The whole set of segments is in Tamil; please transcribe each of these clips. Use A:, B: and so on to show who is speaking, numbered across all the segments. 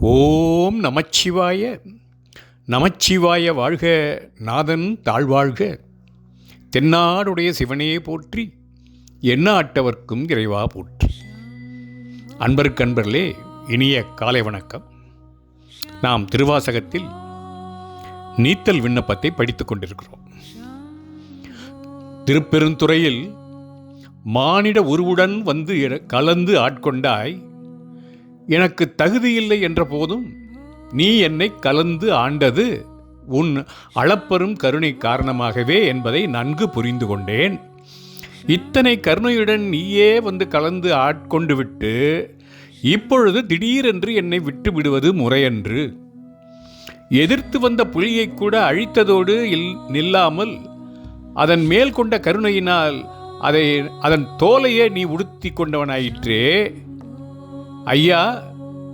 A: ஓம் நமச்சிவாய. நமச்சிவாய வாழ்க நாதன் தாழ்வாழ்க. தென்னாடுடைய சிவனே போற்றி என்ன அட்டவர்க்கும் இறைவா போற்றி. அன்பருக்கு அன்பர்களே இனிய காலை வணக்கம். நாம் திருவாசகத்தில் நீத்தல் விண்ணப்பத்தை படித்துக் கொண்டிருக்கிறோம். திருப்பெருந்துறையில் மானிட உருவுடன் வந்து கலந்து ஆட்கொண்டாய் எனக்கு தகுதியில்லை என்ற போதும் நீ என்னை கலந்து ஆண்டது. உன் அளப்பெரும் கருணை காரணமாகவே என்பதை நன்கு புரிந்து கொண்டேன். இத்தனை கருணையுடன் நீயே வந்து கலந்து ஆட்கொண்டு விட்டு இப்பொழுது திடீரென்று என்னை விட்டு விடுவது முறையன்று. எதிர்த்து வந்த புலியை கூட அழித்ததோடு இல் நில்லாமல் அதன் மேல் கொண்ட கருணையினால் அதை அதன் தோலையே நீ உடுத்தி கொண்டவனாயிற்றே. ஐயா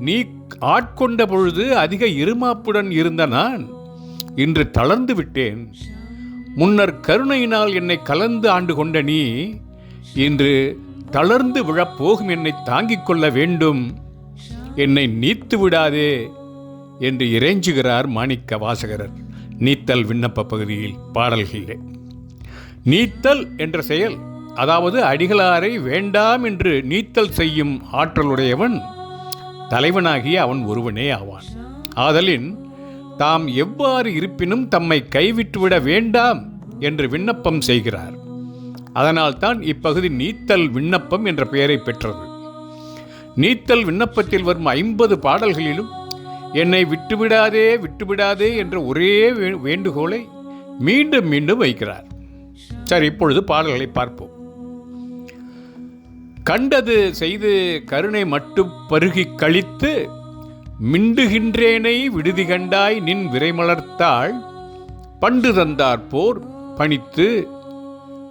A: நீ ஆட்கொண்ட பொழுது அதிக இருமாப்புடன் இருந்த நான் இன்று தளர்ந்து விட்டேன். முன்னர் கருணையினால் என்னை கலந்து ஆண்டு கொண்ட நீ இன்று தளர்ந்து விழப்போகும் என்னை தாங்கிக் கொள்ள வேண்டும். என்னை நீத்து விடாதே என்று இறைஞ்சுகிறார் மாணிக்க வாசகரர். நீத்தல் விண்ணப்ப பகுதியில் பாடல்களிலே நீத்தல் என்ற செயல் அதாவது அடிகளாரை வேண்டாம் என்று நீத்தல் செய்யும் ஆற்றலுடையவன் தலைவனாகிய அவன் ஒருவனே ஆவான். ஆதலின் தாம் எவ்வாறு இருப்பினும் தம்மை கைவிட்டுவிட வேண்டாம் என்று விண்ணப்பம் செய்கிறார். அதனால்தான் இப்பகுதி நீத்தல் விண்ணப்பம் என்ற பெயரை பெற்றது. நீத்தல் விண்ணப்பத்தில் வரும் ஐம்பது பாடல்களிலும் என்னை விட்டுவிடாதே விட்டுவிடாதே என்ற ஒரே வே- வேண்டுகோளை மீண்டும் மீண்டும் வைக்கிறார். சரி இப்பொழுது பாடல்களை பார்ப்போம். கண்டது செய்து கருணை மட்டும் பருகிக் கழித்து மிண்டுகின்றேனை விடுதி கண்டாய் நின் விரைமலர்த்தாள் பண்டு தந்தார் போர் பணித்து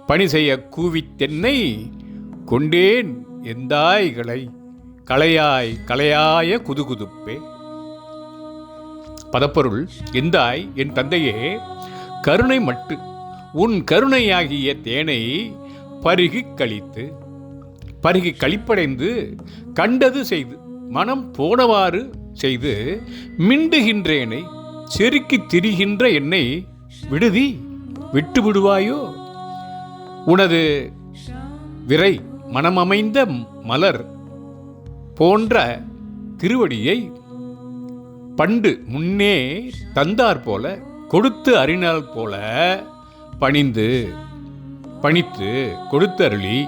A: பணி செய்ய கூவித்தென்னை கொண்டேன் எந்தாய்களை களையாய் களையாய குதுகுதுப்பே. பதப்பொருள் எந்தாய் என் தந்தையே கருணை மட்டு உன் கருணையாகிய தேனை பருகிக் கழித்து பருகி கழிப்படைந்து கண்டது செய்து மனம் போனவாறு செய்து மிண்டுகின்றேனை செருக்கித் திரிகின்ற என்னை விடுதி விட்டு விடுவாயோ? உனது விரை மனமமைந்த மலர் போன்ற திருவடியை பண்டு முன்னே தந்தார் போல கொடுத்து அறினால் போல பணிந்து பணித்து கொடுத்தருளி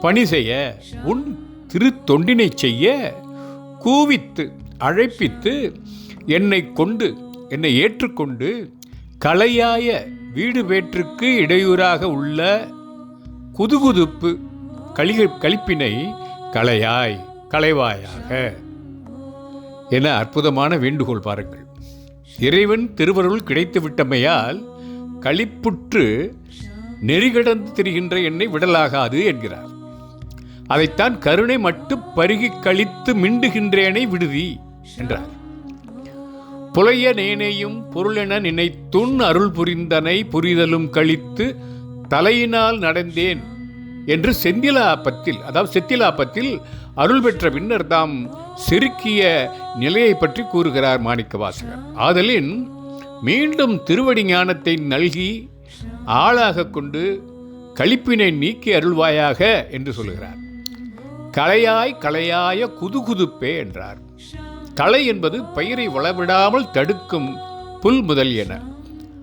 A: பணி செய்ய உன் திருத்தொண்டினை செய்ய கூவித்து அழைப்பித்து என்னை கொண்டு என்னை ஏற்றுக்கொண்டு கலையாய வீடு வேற்றுக்கு இடையூறாக உள்ள குதுகுதுப்பு கலி கழிப்பினை கலையாய் களைவாயாக. என அற்புதமான வேண்டுகோள் பாருங்கள். இறைவன் திருவருள் கிடைத்துவிட்டமையால் களிப்புற்று நெறிகடந்து திரிகின்ற என்னை விடலாகாது என்கிறார். அதைத்தான் கருணை மட்டும் பருகிக் கழித்து மிண்டுகின்றேனை விடுதி என்றார். புலைய நேனையும் பொருளென நினைத்துன் அருள் புரிந்தனை புரிதலும் கழித்து தலையினால் நடந்தேன் என்று செந்திலாபத்தில் அதாவது செத்திலாப்பத்தில் அருள் பெற்ற பின்னர் தாம் செருக்கிய நிலையை பற்றி கூறுகிறார் மாணிக்கவாசகர். ஆதலின் மீண்டும் திருவடி ஞானத்தை நல்கி ஆளாக கொண்டு களிப்பினை நீக்கி அருள்வாயாக என்று சொல்லுகிறார் கலையாய் கலையாய குதுகுதுப்பே என்றார். களை என்பது பயிரை வளவிடாமல் தடுக்கும் புல் முதலியன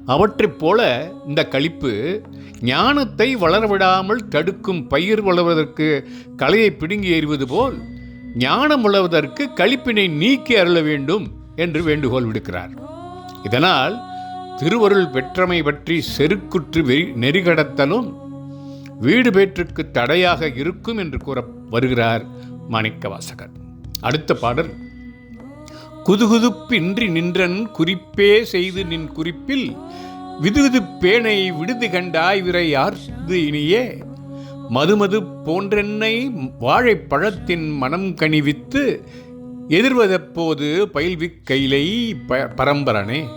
A: அவற்றைப் போல இந்த கழிப்பு ஞானத்தை வளரவிடாமல் தடுக்கும் பயிர் வளர்வதற்கு களையை பிடுங்கி எறிவது போல் ஞானம் வளர்வதற்கு கழிப்பினை நீக்கி அருள வேண்டும் என்று வேண்டுகோள் விடுக்கிறார். இதனால் திருவருள் பெற்றமை பற்றி செருக்குற்று வெறி- நெறிகடத்தலும் வீடு பேற்றுக்கு தடையாக இருக்கும் என்று கூற வருகிறார் மாணிக்கவாசகர். அடுத்த பாடல். குதுகுதுப்பின்றி நின்றன் குறிப்பே செய்து நின் குறிப்பில் விதுவிது பேனை விடுதி கண்டாய் விரை யார்து இனியே. மதுமது போன்றென்னை வாழைப்பழத்தின் மனம் கணிவித்து எதிர்வதப்போது பயில்வி கைலை ப- பரம்பரனே.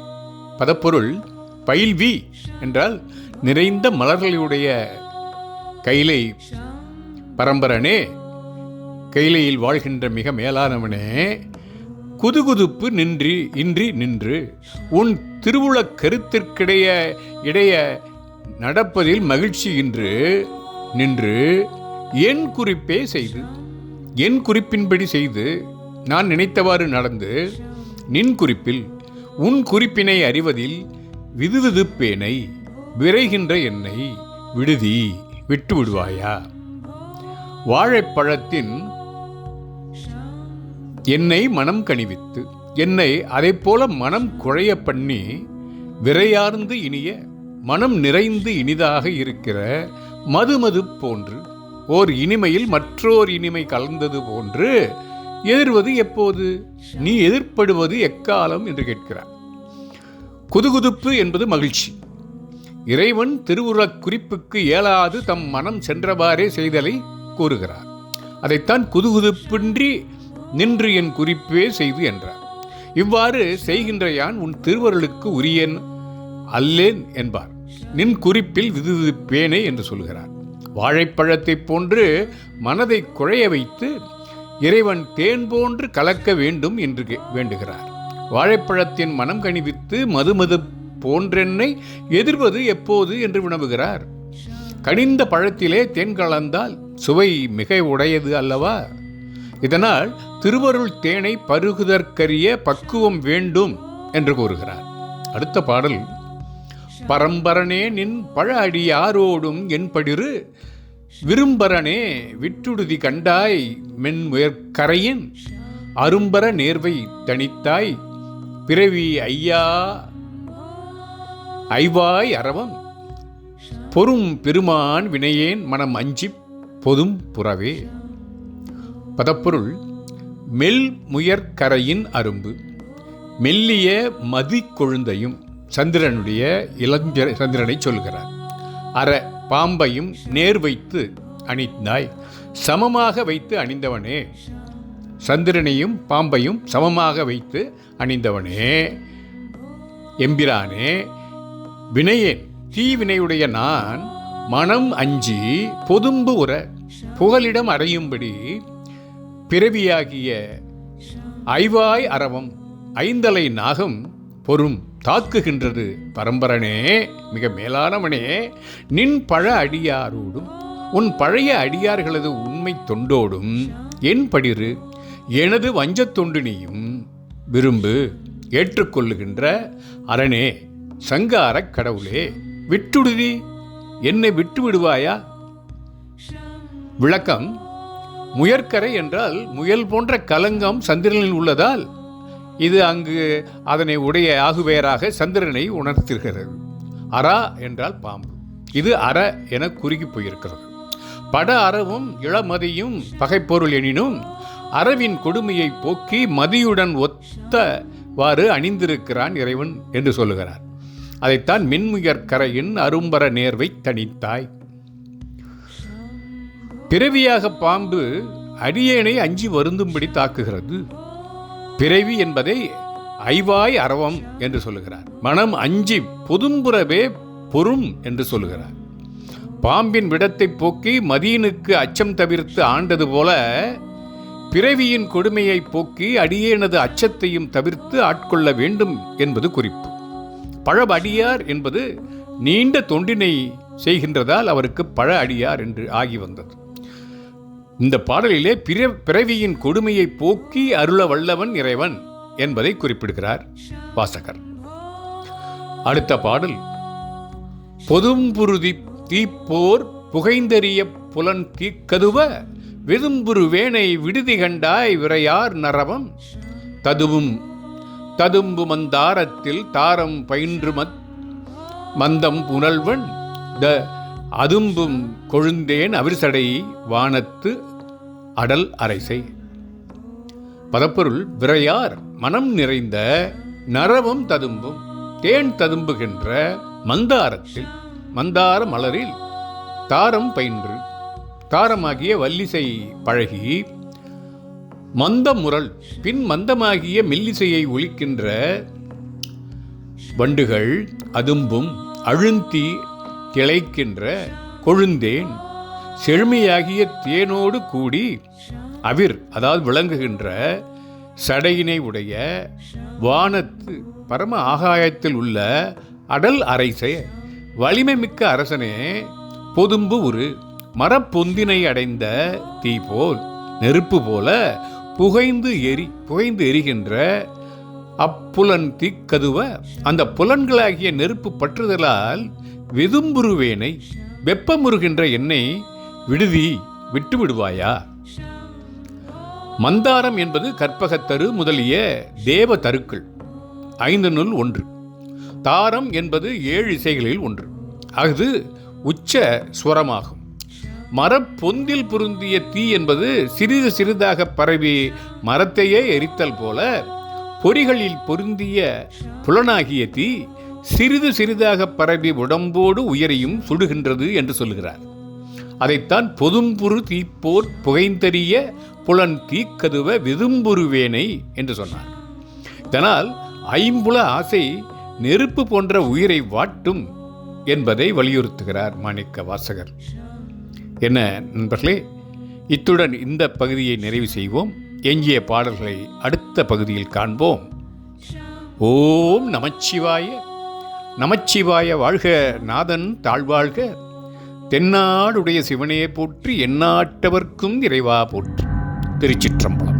A: பதப்பொருள் பயில்வி என்றால் நிறைந்த மலர்களுடைய கைலை பரம்பரனே கைலையில் வாழ்கின்ற மிக மேலானவனே குதுகுதுப்பு நின்றி இன்றி நின்று உன் திருவுளக் கருத்திற்கிடைய இடைய நடப்பதில் மகிழ்ச்சி இன்று நின்று என் குறிப்பே செய்து என் குறிப்பின்படி செய்து நான் நினைத்தவாறு நடந்து நின் குறிப்பில் உன் குறிப்பினை அறிவதில் விதுவிதுப்பேனை விரைகின்ற என்னை விடுதி. விட்டு விடுவாயா வாழைப்பழத்தின் என்னை மனம் கணிவித்து என்னை அதைப்போல மனம் குறைய பண்ணி விரையார்ந்து இனிய மனம் நிறைந்து இனிதாக இருக்கிற மதுமது போன்று ஓர் இனிமையில் மற்றோர் இனிமை கலந்தது போன்று எதிர்வது எப்போது? நீ எதிர்ப்படுவது எக்காலம்? என்று கேட்கிறார். குதுகுதுப்பு என்பது மகிழ்ச்சி. இறைவன் திருவுருளக் குறிப்புக்கு இயலாது தம் மனம் சென்றவாறே செய்தலை கூறுகிறார். அதைத்தான் குதுகுதுப்பின்றி நின்று என் குறிப்பே செய்து என்றார். இவ்வாறு செய்கின்ற யான் உன் திருவருளுக்கு உரியன் அல்லேன் என்பார். நின் குறிப்பில் விதுவிதுப்பேனே என்று சொல்கிறார். வாழைப்பழத்தைப் போன்று மனதை குழைய வைத்து இறைவன் தேன் போன்று கலக்க வேண்டும் என்று கே- வேண்டுகிறார். வாழைப்பழத்தின் மனம் கணிவித்து மதுமது போன்றென்னை எதிர்வது எப்போது என்று வினவுகிறார். கனிந்த பழத்திலே தேன் கலந்தால் சுவை மிக உடையது அல்லவா? இதனால் திருவருள் தேனை பருகுதற்கரிய பக்குவம் வேண்டும் என்று கூறுகிறார். அடுத்த பாடல். பரம்பரனே நின் பழ அடி யாரோடும் என்படிரு விரும்பரனே விட்டுடுதி கண்டாய் மென் உயர்கரையின் அரும்பர நேர்வை தனித்தாய் பிறவி ஐயா ஐவாய் அறவம். பொறும் பெருமான் வினையேன் மனம் அஞ்சிப் பொதும் புறவே. பதப்பொருள் மெல் முயற்கரையின் அரும்பு மெல்லிய மதி கொழுந்தையும் சந்திரனுடைய இளஞ்ச சந்திரனை சொல்கிறார். அற பாம்பையும் நேர் வைத்து அணிந்தாய் சமமாக வைத்து அணிந்தவனே. சந்திரனையும் பாம்பையும் சமமாக வைத்து அணிந்தவனே. எம்பிரானே வினையேன். தீவினையுடைய நான் மனம் அஞ்சி பொதும்பு உற புகலிடம் அறையும்படி பிறவியாகிய ஐவாய் அரவம் ஐந்தலை நாகம் பொறும் தாக்குகின்றது. பரம்பரனே மிக மேலானவனே நின் பழ அடியாரோடும் உன் பழைய அடியார்களது உண்மை தொண்டோடும் என் படிரு எனது வஞ்சத் தொண்டினியும் விரும்பு ஏற்றுக்கொள்ளுகின்ற அரணே. சங்காரக் கடவுளே விட்டுடுதி என்னை விட்டு விடுவாயா? விளக்கம் முயற்கரை என்றால் முயல் போன்ற கலங்கம் சந்திரனில் உள்ளதால் இது அங்கு அதனை உடைய ஆகுவேராக சந்திரனை உணர்த்துகிறது. அரா என்றால் பாம்பு. இது அற என குறுகி போயிருக்கிறது. பட அறவும் இளமதியும் பகைப்பொருள் எனினும் அறவின் கொடுமையை போக்கி மதியுடன் ஒத்தவாறு அணிந்திருக்கிறான் இறைவன் என்று சொல்லுகிறார். அதைத்தான் மின்முயற் கரையின் அரும்பர நேர்வை தனித்தாய் பிறவியாக பாம்பு அடியேனை அஞ்சி வருந்தும்படி தாக்குகிறது. பிறவி என்பதை ஐவாய் அரவம் என்று சொல்லுகிறார். மனம் அஞ்சி பொதும்புறவே பொறும் என்று சொல்லுகிறார். பாம்பின் விடத்தை போக்கி மதியனுக்கு அச்சம் தவிர்த்து ஆண்டது போல பிறவியின் கொடுமையை போக்கி அடியேனது அச்சத்தையும் தவிர்த்து ஆட்கொள்ள வேண்டும் என்பது குறிப்பு. பழ அடியார் என்பது நீண்ட தொண்டினை செய்கின்றதால் அவருக்கு பழ அடியார் என்று ஆகி வந்தது. இந்த பாடலிலே பிற பிறவியின் கொடுமையை போக்கி அருள வல்லவன் இறைவன் என்பதை குறிப்பிடுகிறார் வாசகர். அடுத்த பாடல் பொதும்புருதி தீப்போர் புகைந்தெறிய புலன் தீக்கதுவ வெதும்புரு வேனை விடுதி கண்டாய் விரையார் நரவம் ததுவும் ததும்பு மந்தாரத்தில் தாரம் பயின்று மத் மந்தம் புனல்வன். த அதும்பும் கொழுந்தேன் அவிர்சடை வானத்து அடல் அரைசை. பதப்பொருள் விரையார் மனம் நிறைந்த நரவம் ததும்பும் தேன் ததும்புகின்ற மந்தாரத்தில் மந்தார மலரில் தாரம் பயின்று. தாரமாகிய வல்லிசை பழகி மந்த முரல் பின் மந்தமாகிய மெல்லிசையை ஒலிக்கின்ற வண்டுகள் அதும்பும் அழுந்தி திளைக்கின்ற கொழுந்தேன் செழுமையாகிய தேனோடு கூடி அவிர் அதாவது விளங்குகின்ற சடையினை உடைய வானத்து பரம ஆகாயத்தில் உள்ள அடல் அரைசை வலிமை மிக்க அரசனே பொதும்பு ஒரு மரப்பொந்தினை அடைந்த தீ போல் நெருப்பு போல புகைந்து எரி புகைந்து எரிகின்ற அப்புலன் தீக்கதுவ அந்த புலன்களாகிய நெருப்பு பற்றுதலால் வெதும்புருவேனை வெப்பமுறுகின்ற என்னை விடுதி விட்டு விடுவாயா மந்தாரம் என்பது கற்பகத்தரு முதலிய தேவ தருக்கள். ஐந்து நூல் ஒன்று. தாரம் என்பது ஏழு இசைகளில் ஒன்று. அது உச்ச ஸ்வரமாகும். மரப்பொந்தில் பொருந்திய தீ என்பது சிறிது சிறிதாக பரவி மரத்தையே எரித்தல் போல பொறிகளில் பொருந்திய புலனாகிய தீ சிறிது சிறிதாக பரவி உடம்போடு உயரையும் சுடுகின்றது என்று சொல்கிறார். அதைத்தான் பொதும்புரு தீப்போர் புகைந்தறிய புலன் தீக்கதுவ விதும்புருவேனை என்று சொன்னார். இதனால் ஐம்புல ஆசை நெருப்பு போன்ற உயிரை வாட்டும் என்பதை வலியுறுத்துகிறார் மாணிக்க வாசகர் என்ன நண்பர்களே இத்துடன் இந்த பகுதியை நிறைவு செய்வோம். எஞ்சிய பாடல்களை அடுத்த பகுதியில் காண்போம். ஓம் நமச்சிவாய. நமச்சிவாய வாழ்க நாதன் தாழ்வாழ்க. தென்னாடுடைய சிவனே போற்றி எண்ணாட்டவர்க்கும் இறைவா போற்றி. திருச்சிற்றம்பலம்.